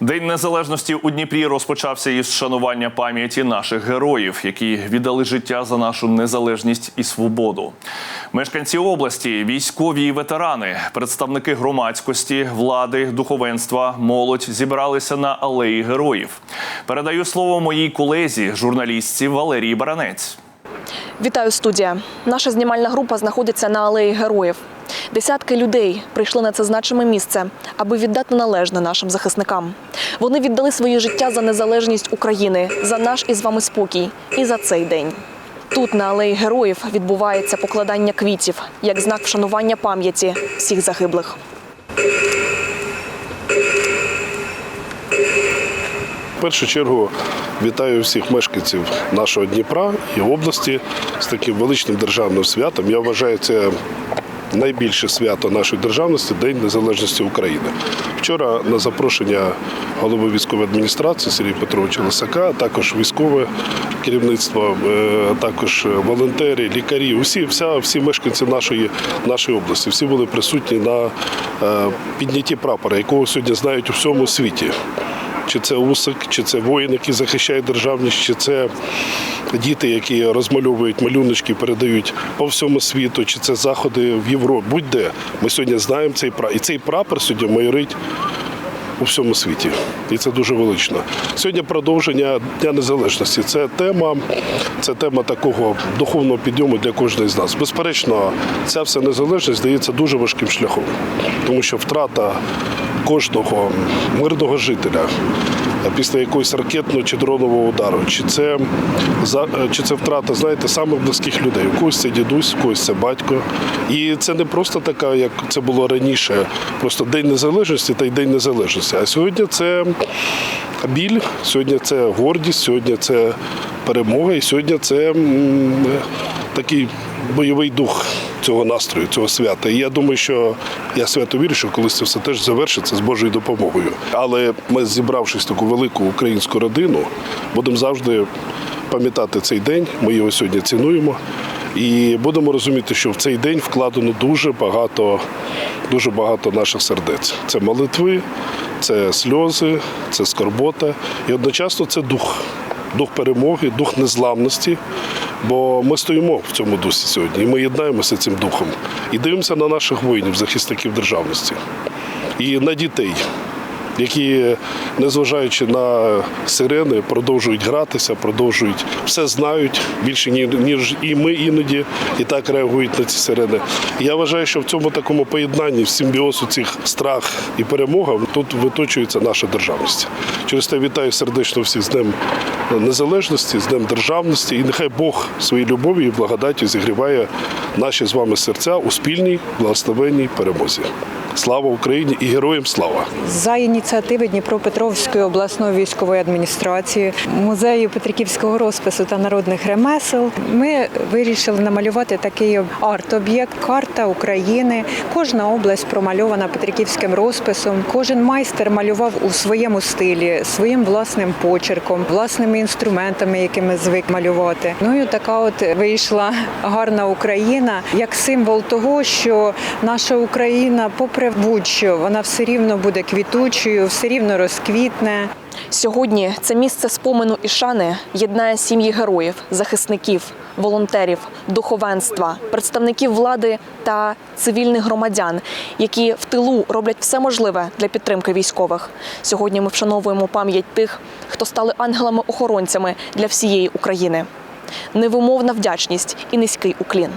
День незалежності у Дніпрі розпочався із вшанування пам'яті наших героїв, які віддали життя за нашу незалежність і свободу. Мешканці області, військові і ветерани, представники громадськості, влади, духовенства, молодь зібралися на алеї героїв. Передаю слово моїй колезі, журналістці Валерії Баранець. Вітаю студія. Наша знімальна група знаходиться на алеї героїв. Десятки людей прийшли на це значиме місце, аби віддати належне нашим захисникам. Вони віддали своє життя за незалежність України, за наш із вами спокій і за цей день. Тут на алеї героїв відбувається покладання квітів як знак вшанування пам'яті всіх загиблих. В першу чергу вітаю всіх мешканців нашого Дніпра і області з таким величним державним святом. Я вважаю, це найбільше свято нашої державності День Незалежності України. Вчора на запрошення голови військової адміністрації Сергія Петровича Лисака, також військове керівництво, е, також волонтери, лікарі, усі, вся, всі мешканці нашої, нашої області, всі були присутні на е, піднятті прапора, якого сьогодні знають у всьому світі чи це Усик, чи це воїн, який захищає державність, чи це діти, які розмальовують малюночки, передають по всьому світу, чи це заходи в Європі. Будь-де ми сьогодні знаємо цей прапор. І цей прапор сьогодні майорить у всьому світі. І це дуже велично. Сьогодні продовження Дня Незалежності. Це тема, це тема такого духовного підйому для кожної з нас. Безперечно, ця вся незалежність здається дуже важким шляхом, тому що втрата кожного мирного жителя. Після якогось ракетного чи дронового удару, чи це чи це втрата, знаєте, самих близьких людей. У когось це дідусь, у когось це батько. І це не просто така, як це було раніше, просто День Незалежності та й День Незалежності. А сьогодні це біль, сьогодні це гордість, сьогодні це перемога, і сьогодні це такий бойовий дух цього настрою, цього свята. І я думаю, що я свято вірю, що колись це все теж завершиться з Божою допомогою. Але ми, зібравшись в таку велику українську родину, будемо завжди пам'ятати цей день. Ми його сьогодні цінуємо. І будемо розуміти, що в цей день вкладено дуже багато, дуже багато наших сердець. Це молитви, це сльози, це скорбота. І одночасно це дух, дух перемоги, дух незламності. Бо ми стоїмо в цьому дусі сьогодні, і ми єднаємося цим духом і дивимося на наших воїнів, захисників державності і на дітей, які, незважаючи на сирени, продовжують гратися, продовжують все знають більше ніж і ми іноді і так реагують на ці сирени. Я вважаю, що в цьому такому поєднанні в симбіозу цих страх і перемога тут виточується наша державність. Через те вітаю сердечно всіх з Днем Незалежності, з Днем Державності, і нехай Бог своєю любов'ю і благодаттю зігріває наші з вами серця у спільній благословенній перемозі. Слава Україні і героям слава! За ініціативи Дніпропетровської обласної військової адміністрації, музею Петриківського розпису та народних ремесел, ми вирішили намалювати такий арт-об'єкт, карта України. Кожна область промальована Петриківським розписом. Кожен майстер малював у своєму стилі, своїм власним почерком, власними інструментами, якими звик малювати. Ну і така от вийшла гарна Україна як символ того, що наша Україна, попри будь-що, вона все рівно буде квітучою, все рівно розквітне. Сьогодні це місце спомену і шани єднає сім'ї героїв, захисників, волонтерів, духовенства, представників влади та цивільних громадян, які в тилу роблять все можливе для підтримки військових. Сьогодні ми вшановуємо пам'ять тих, хто стали ангелами-охоронцями для всієї України. Невимовна вдячність і низький уклін.